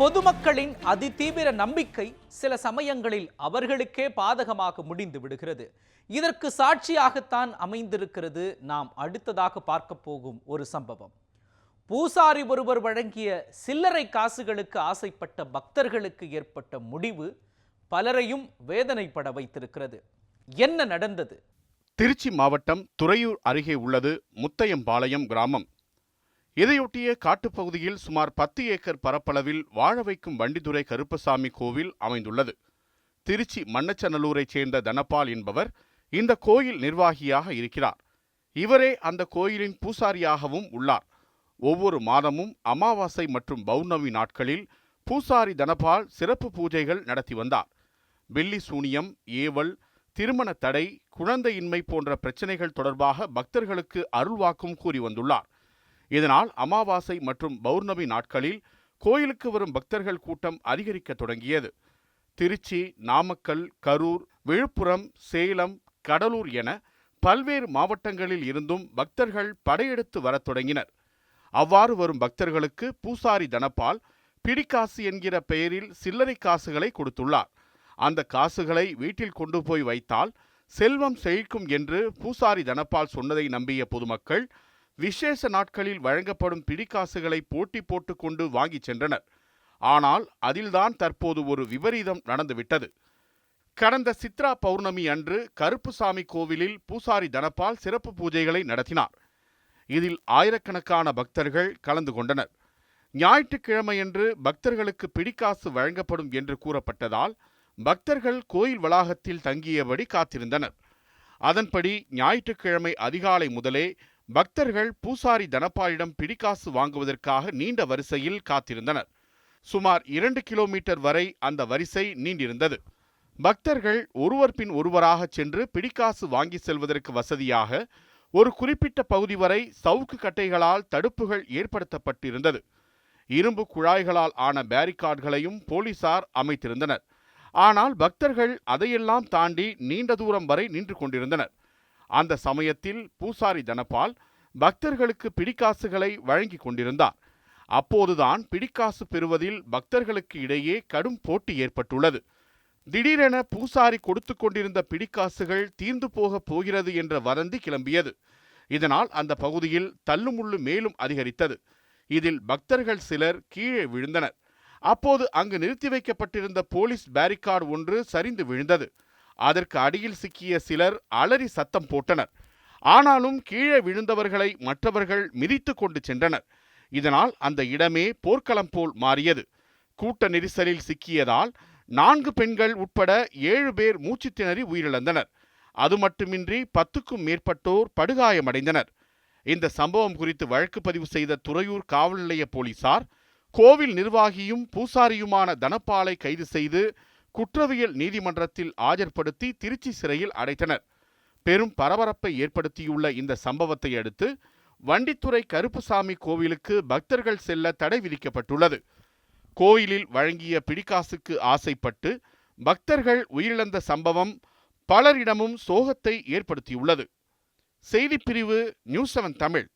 பொதுமக்களின் அதிதீவிர நம்பிக்கை சில சமயங்களில் அவர்களுக்கே பாதகமாக முடிந்து விடுகிறது. இதற்கு சாட்சியாகத்தான் அமைந்திருக்கிறது நாம் அடுத்ததாக பார்க்க போகும் ஒரு சம்பவம். பூசாரி ஒருவர் வழங்கிய சில்லறை காசுகளுக்கு ஆசைப்பட்ட பக்தர்களுக்கு ஏற்பட்ட முடிவு பலரையும் வேதனைப்பட வைத்திருக்கிறது. என்ன நடந்தது? திருச்சி மாவட்டம் துறையூர் அருகே உள்ளது முத்தையம்பாளையம் கிராமம். இதையொட்டிய காட்டுப்பகுதியில் சுமார் பத்து ஏக்கர் பரப்பளவில் வாழ வைக்கும் வண்டிதுரை கருப்பசாமி கோவில் அமைந்துள்ளது. திருச்சி மண்ணச்சநல்லூரைச் சேர்ந்த தனபால் என்பவர் இந்த கோயில் நிர்வாகியாக இருக்கிறார். இவரே அந்த கோயிலின் பூசாரியாகவும் உள்ளார். ஒவ்வொரு மாதமும் அமாவாசை மற்றும் பௌர்ணமி நாட்களில் பூசாரி தனபால் சிறப்பு பூஜைகள் நடத்தி வந்தார். வெள்ளி சூனியம் ஏவல் திருமண தடை குழந்தையின்மை போன்ற பிரச்சனைகள் தொடர்பாக பக்தர்களுக்கு அருள்வாக்கும் கூறி வந்துள்ளார். இதனால் அமாவாசை மற்றும் பௌர்ணமி நாட்களில் கோயிலுக்கு வரும் பக்தர்கள் கூட்டம் அதிகரிக்க தொடங்கியது. திருச்சி நாமக்கல் கரூர் விழுப்புரம் சேலம் கடலூர் என பல்வேறு மாவட்டங்களில் இருந்தும் பக்தர்கள் படையெடுத்து வரத் தொடங்கினர். அவ்வாறு வரும் பக்தர்களுக்கு பூசாரி தனபால் பிடிக்காசு என்கிற பெயரில் சில்லறை காசுகளை கொடுத்துள்ளார். அந்த காசுகளை வீட்டில் கொண்டு போய் வைத்தால் செல்வம் செழிக்கும் என்று பூசாரி தனபால் சொன்னதை நம்பிய பொதுமக்கள் விசேஷ நாட்களில் வழங்கப்படும் பிடிக்காசுகளை போட்டி போட்டுக்கொண்டு வாங்கிச் சென்றனர். ஆனால் அதில்தான் தற்போது ஒரு விபரீதம் நடந்துவிட்டது. கடந்த சித்ரா பௌர்ணமி அன்று கருப்புசாமி கோவிலில் பூசாரி தனபால் சிறப்பு பூஜைகளை நடத்தினார். இதில் ஆயிரக்கணக்கான பக்தர்கள் கலந்து கொண்டனர். ஞாயிற்றுக்கிழமையன்று பக்தர்களுக்கு பிடிக்காசு வழங்கப்படும் என்று கூறப்பட்டதால் பக்தர்கள் கோயில் வளாகத்தில் தங்கியபடி காத்திருந்தனர். அதன்படி ஞாயிற்றுக்கிழமை அதிகாலை முதலே பக்தர்கள் பூசாரி தனபாலிடம் பிடிக்காசு வாங்குவதற்காக நீண்ட வரிசையில் காத்திருந்தனர். சுமார் இரண்டு கிலோமீட்டர் வரை அந்த வரிசை நீண்டிருந்தது. பக்தர்கள் ஒருவர் பின் ஒருவராக சென்று பிடிக்காசு வாங்கி செல்வதற்கு வசதியாக ஒரு குறிப்பிட்ட பகுதி வரை சவுக்கு கட்டைகளால் தடுப்புகள் ஏற்படுத்தப்பட்டிருந்தது. இரும்பு குழாய்களால் ஆன பேரிகார்டுகளையும் போலீசார் அமைத்திருந்தனர். ஆனால் பக்தர்கள் அதையெல்லாம் தாண்டி நீண்ட தூரம் வரை நின்று கொண்டிருந்தனர். அந்த சமயத்தில் பூசாரி தனபால் பக்தர்களுக்கு பிடிக்காசுகளை வழங்கி கொண்டிருந்தார். அப்போதுதான் பிடிக்காசு பெறுவதில் பக்தர்களுக்கு இடையே கடும் போட்டி ஏற்பட்டுள்ளது. திடீரென பூசாரி கொடுத்து கொண்டிருந்த பிடிக்காசுகள் தீர்ந்து போகப் போகிறது என்ற வதந்தி கிளம்பியது. இதனால் அந்த பகுதியில் தள்ளுமுள்ளு மேலும் அதிகரித்தது. இதில் பக்தர்கள் சிலர் கீழே விழுந்தனர். அப்போது அங்கு நிறுத்தி வைக்கப்பட்டிருந்த போலீஸ் பேரிகார்டு ஒன்று சரிந்து விழுந்தது. அதற்கு அடியில் சிக்கிய சிலர் அலறி சத்தம் போட்டனர். ஆனாலும் கீழே விழுந்தவர்களை மற்றவர்கள் மிதித்து கொண்டு சென்றனர். இதனால் அந்த இடமே போர்க்களம் போல் மாறியது. கூட்ட நெரிசலில் சிக்கியதால் நான்கு பெண்கள் உட்பட ஏழு பேர் மூச்சு திணறி உயிரிழந்தனர். அது மட்டுமின்றி பத்துக்கும் மேற்பட்டோர் படுகாயமடைந்தனர். இந்த சம்பவம் குறித்து வழக்கு பதிவு செய்த துறையூர் காவல் நிலைய போலீசார் கோவில் நிர்வாகியும் பூசாரியுமான தனப்பாலை கைது செய்து குற்றவியல் நீதிமன்றத்தில் ஆஜர்படுத்தி திருச்சி சிறையில் அடைத்தனர். பெரும் பரபரப்பை ஏற்படுத்தியுள்ள இந்த சம்பவத்தை அடுத்து வண்டித்துறை கருப்புசாமி கோவிலுக்கு பக்தர்கள் செல்ல தடை விதிக்கப்பட்டுள்ளது. கோயிலில் வழங்கிய பிடிக்காசுக்கு ஆசைப்பட்டு பக்தர்கள் உயிரிழந்த சம்பவம் பலரிடமும் சோகத்தை ஏற்படுத்தியுள்ளது. செய்திப்பிரிவு நியூஸ் செவன் தமிழ்.